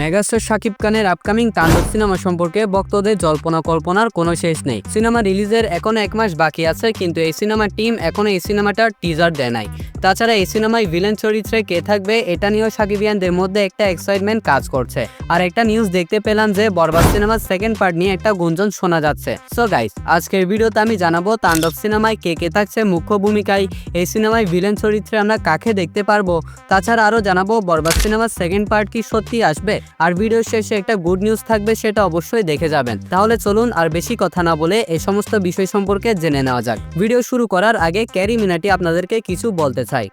Megastar Shakib খানের upcoming তাণ্ডব cinema সম্পর্কে ভক্তদের জল্পনা কল্পনার কোনো শেষ নেই। সিনেমা রিলিজের এখনও এক মাস বাকি আছে, কিন্তু এই সিনেমার টিম এখনও এই সিনেমাটার টিজার দেয় নাই। তাছাড়া এই সিনেমায় ভিলেন চরিত্রে কে থাকবে, এটা নিয়েও সাকিবিয়ানদের মধ্যে একটা এক্সাইটমেন্ট কাজ করছে। আর একটা নিউজ দেখতে পেলাম যে বরবাদ সিনেমার সেকেন্ড পার্ট নিয়ে একটা গুঞ্জন শোনা যাচ্ছে। সো গাইস আজকের ভিডিওতে আমি জানাব তাণ্ডব সিনেমায় কে কে থাকছে মুখ্য ভূমিকায়, এই সিনেমায় ভিলেন চরিত্রে আমরা কাকে দেখতে পারব? তাছাড়া আরও জানাব বরবাদ সিনেমার সেকেন্ড পার্ট কি সত্যি সত্যি আসবে আর ভিডিও শেষে একটা গুড নিউজ থাকবে সেটা অবশ্যই দেখে যাবেন। তাহলে চলুন আর বেশি কথা না বলে এই সমস্ত বিষয় সম্পর্কে জেনে নেওয়া যাক। ভিডিও শুরু করার আগে ক্যারি মিনাটি আপনাদেরকে কিছু বলতে চাই।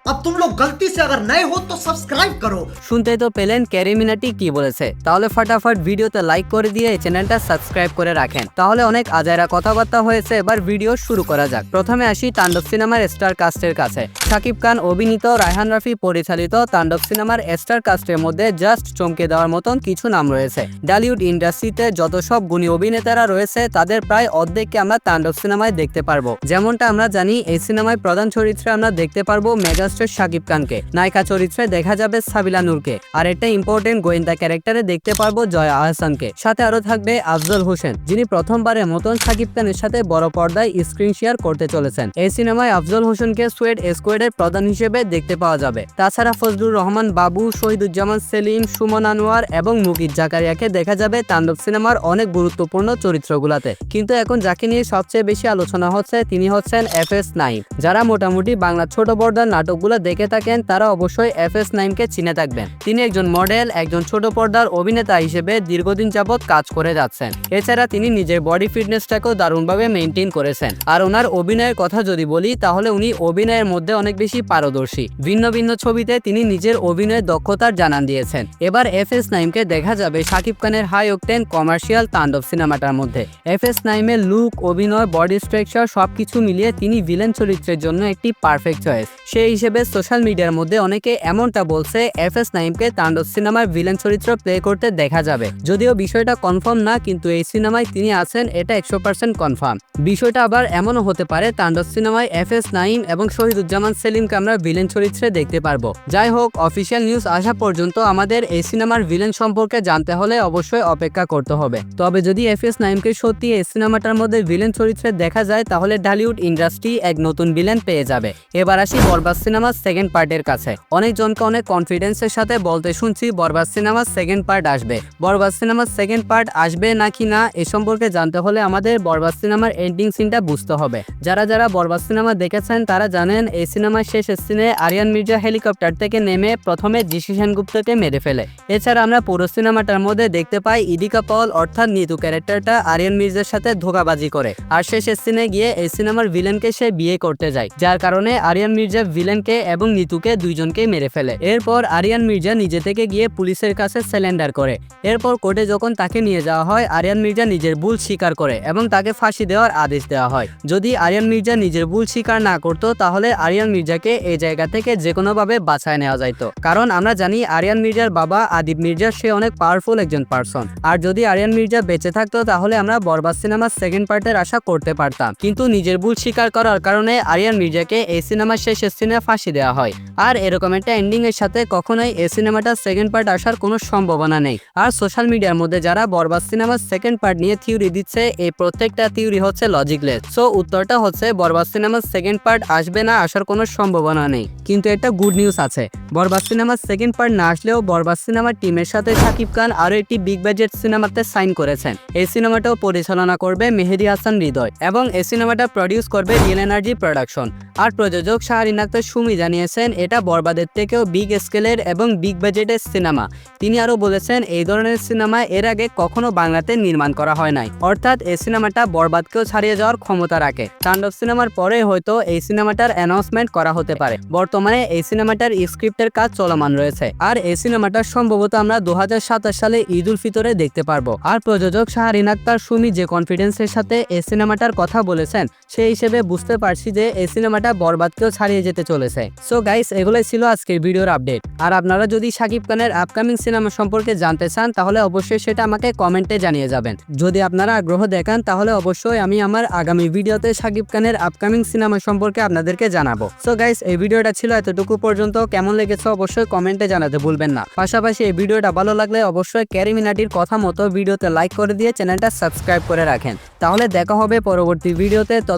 শুনতে তো পেলেন ক্যারি মিনাটি কি বলেছে। তাহলে ফাটাফাট ভিডিওতে লাইক করে দিয়ে এই চ্যানেলটা সাবস্ক্রাইব করে রাখেন। তাহলে অনেক আজায়রা কথাবার্তা হয়েছে এবার ভিডিও শুরু করা যাক। প্রথমে আসি তাণ্ডব সিনেমার স্টার কাস্টের কাছে। সাকিব খান অভিনীত রায়হান রাফি পরিচালিত তাণ্ডব সিনেমার স্টার কাস্টের মধ্যে জাস্ট চমকে দেওয়ার মতন কিছু নাম রয়েছে। ডালিউড ইন্ডাস্ট্রিতে যত সব গুণী অভিনেতারা রয়েছে, তাদের প্রায় অর্ধেককে আমরা তাণ্ডব সিনেমায় দেখতে পারব। যেমনটা আমরা জানি, এই সিনেমায় প্রধান চরিত্রে আমরা দেখতে পারব মেগাস্টার শাকিব খানকে। নায়িকা চরিত্রে দেখা যাবে সাবিলা নূরকে। আর একটা ইম্পর্টেন্ট গোয়েন্দা ক্যারেক্টারে দেখতে পারব জয়া আহসানকে। সাথে আরও থাকবে আফজল হোসেন, যিনি প্রথমবারের মতন শাকিব খানের সাথে বড় পর্দায় স্ক্রিন শেয়ার করতে চলেছেন। এই সিনেমায় আফজল হোসেনকে সুয়েড স্কোয়াডের প্রধান হিসেবে দেখতে পাওয়া যাবে। তাছাড়া ফজলুর রহমান, বাবু শহীদুজ্জামান, সেলিম সুমন আনোয়ার এবং মুকিত জাকারিয়াকে দেখা যাবে তাণ্ডব সিনেমার অনেক গুরুত্বপূর্ণ চরিত্রগুলোতে। কিন্তু এখন যাকে নিয়ে সবচেয়ে বেশি আলোচনা হচ্ছে, তিনি হচ্ছেন এফ এস নাইম। যারা মোটামুটি বাংলা ছোট পর্দার নাটকগুলো দেখে থাকেন, তারা অবশ্যই এফ এস নাইমকে চিনে থাকবেন। তিনি একজন মডেল, একজন ছোট পর্দার অভিনেতা হিসেবে দীর্ঘদিন যাবৎ কাজ করে যাচ্ছেন। এছাড়া তিনি নিজের বডি ফিটনেসটাকেও দারুণভাবে মেনটেন করেছেন। আর ওনার অভিনয়ের কথা যদি বলি, তাহলে উনি অভিনয়ের মধ্যে অনেক বেশি পারদর্শী। ভিন্ন ভিন্ন ছবিতে তিনি নিজের অভিনয়ের দক্ষতার জানান দিয়েছেন। এবার এফ এস নাইমকে দেখা যাবে শাকিব খানের হাই অকটেন কমার্শিয়াল তাণ্ডব সিনেমাটার মধ্যে। এফ এস নাইমের লুক অভিনয় বডি স্ট্রাকচার সবকিছু মিলিয়ে তিনি ভিলেন চরিত্রের জন্য একটি পারফেক্ট চয়েস সেই হিসেবে সোশ্যাল মিডিয়ার মধ্যে অনেকে এমনটা বলছে এফ এস নাইমকে তাণ্ডব সিনেমার ভিলেন চরিত্র প্লে করতে দেখা যাবে। যদিও বিষয়টা কনফার্ম না, কিন্তু এই সিনেমায় তিনি আছেন, এটা একশো পার্সেন্ট কনফার্ম বিষয়টা আবার এমনও হতে পারে, তাণ্ডব সিনেমায় এফ এস নাইম এবং শহীদুজ্জামান সেলিমকে আমরা ভিলেন চরিত্রে দেখতে পারব। যাই হোক অফিসিয়াল নিউজ আসা পর্যন্ত আমাদের এই সিনেমার ভিলেন সম্পর্কে জানতে হলে অবশ্যই অপেক্ষা করতে হবে। তবে যদি এফ এস নাইমকে সত্যি এই সিনেমাটার মধ্যে ভিলেন চরিত্রে দেখা যায়, তাহলে ঢালিউড ইন্ডাস্ট্রি এক নতুন ভিলেন পেয়ে যাবে। এবার আসি বরবাদ সিনেমার সেকেন্ড পার্টের কাছে। অনেকজনকে অনেক কনফিডেন্সের সাথে বলতে শুনছি বরবাদ সিনেমার সেকেন্ড পার্ট আসবে। বরবাদ সিনেমার সেকেন্ড পার্ট আসবে নাকি না, এ সম্পর্কে জানতে হলে আমাদের বরবাদ সিনেমার এন্ডিং সিনটা বুঝতে হবে। যারা যারা বরবাদ সিনেমা দেখেছেন, তারা জানেন এই সিনেমার শেষ সিনে আরিয়ান মির্জা হেলিকপ্টার থেকে নেমে প্রথমে জিসি সেনগুপ্তকে মেরে ফেলে। এছাড়া আমরা পুরো সিনেমাটার মধ্যে দেখতে পাই ইদিকা পল অর্থাৎ নিতু ক্যারেক্টারটা আরিয়ান মির্জার সাথে ধোকাবাজি করে। আর শেষ সিনে গিয়ে এই সিনেমার ভিলেনকে সে বিয়ে করতে যায়, যার কারণে আরিয়ান মির্জা ভিলেনকে এবং নিতুকে দুইজনকেই মেরে ফেলে। এরপর আরিয়ান মির্জা নিজে থেকে গিয়ে পুলিশের কাছে স্যালেন্ডার করে। এরপর কোর্টে যখন তাকে নিয়ে যাওয়া হয়, আরিয়ান মির্জা নিজের ভুল স্বীকার করে এবং তাকে ফাঁসি দেওয়ার আদেশ দেওয়া হয়। যদি আরিয়ান মির্জা নিজের ভুল স্বীকার না করতো, তাহলে আরিয়ান মির্জাকে এই জায়গা থেকে যে কোনোভাবে বাঁচায় নেওয়া যাইতো। কারণ আমরা জানি আরিয়ান মির্জার বাবা আদিব মির্জা, সে অনেক পাওয়ারফুল একজন পার্সন আর যদি আরিয়ান মির্জা বেঁচে থাকতো, তাহলে আমরা বরবাদ সিনেমার সেকেন্ড পার্টের আশা করতে পারতাম। কিন্তু নিজের ভুল স্বীকার করার কারণে আরিয়ান মির্জাকে এই সিনেমার শেষের সিনে ফাঁসি দেওয়া হয়। আর এরকম একটা এন্ডিং এর সাথে কখনোই এই সিনেমাটার সেকেন্ড পার্ট আসার কোনো সম্ভাবনা নেই। আর সোশ্যাল মিডিয়ার মধ্যে যারা বরবাদ সিনেমার সেকেন্ড পার্ট নিয়ে থিওরি দিচ্ছে, এই প্রত্যেকটা থিওরি হচ্ছে লজিকলেস সো উত্তরটা হচ্ছে বরবাদ সিনেমার সেকেন্ড পার্ট আসবে না, আসার কোনো সম্ভাবনা নেই। কিন্তু একটা গুড নিউজ আছে। বরবাদ সিনেমার সেকেন্ড পার্ট না আসলেও বরবাদ সিনেমার টিমের সাথে শাকিব খান আরও একটি বিগ বাজেট সিনেমাতে সাইন করেছেন। এই সিনেমাটাও পরিচালনা করবে মেহেদি হাসান হৃদয় এবং এই সিনেমাটা প্রডিউস করবে রিয়েল এনার্জি প্রোডাকশন। আর প্রযোজক শাহরিন আক্তার সুমি জানিয়েছেন, এটা বরবাদের থেকেও বিগ স্কেলের এবং বিগ বাজেটের সিনেমা তিনি আরও বলেছেন, এই ধরনের সিনেমা এর আগে কখনো বাংলাতে নির্মাণ করা হয় নাই। অর্থাৎ এই সিনেমাটা বরবাদকেও ছাড়িয়ে যাওয়ার ক্ষমতা রাখে। তাণ্ডব সিনেমার পরে হয়তো এই সিনেমাটার অ্যানাউন্সমেন্ট করা হতে পারে। বর্তমানে এই সিনেমাটার স্ক্রিপ্টের কাজ চলমান রয়েছে। আর এই সিনেমাটা সম্ভবত আমরা দু হাজার সাতাশ সালে ঈদ উল ফিতরে দেখতে পারব। আর প্রযোজক শাহরিন আক্তার সুমি যে কনফিডেন্সের সাথে এই সিনেমাটার কথা বলেছেন সেই হিসেবে বুঝতে পারছি যে এই সিনেমাটা বরবাদকেও ছাড়িয়ে যেতে চলেছে। সো গাইস এগুলোই ছিল আজকের ভিডিওর আপডেট। আর আপনারা যদি শাকিব খানের আপকামিং সিনেমা সম্পর্কে জানতে চান, তাহলে অবশ্যই সেটা আমাকে কমেন্টে জানিয়ে যাবেন। যদি আপনারা আগ্রহ দেখান, তাহলে অবশ্যই আমি আমার আগামী ভিডিওতে শাকিব খানের আপকামিং সিনেমা সম্পর্কে আপনাদেরকে জানাব। সো গাইস এই ভিডিওটা ছিল এতটুকু পর্যন্ত। কেমন লেগেছে অবশ্যই কমেন্টে জানাতে ভুলবেন না। পাশাপাশি এই ভিডিওটা ভালো লাগলে অবশ্যই ক্যারিমিনাটির কথা মতো ভিডিওতে লাইক করে দিয়ে চ্যানেলটা সাবস্ক্রাইব করে রাখেন। তাহলে দেখা হবে পরবর্তী ভিডিওতে।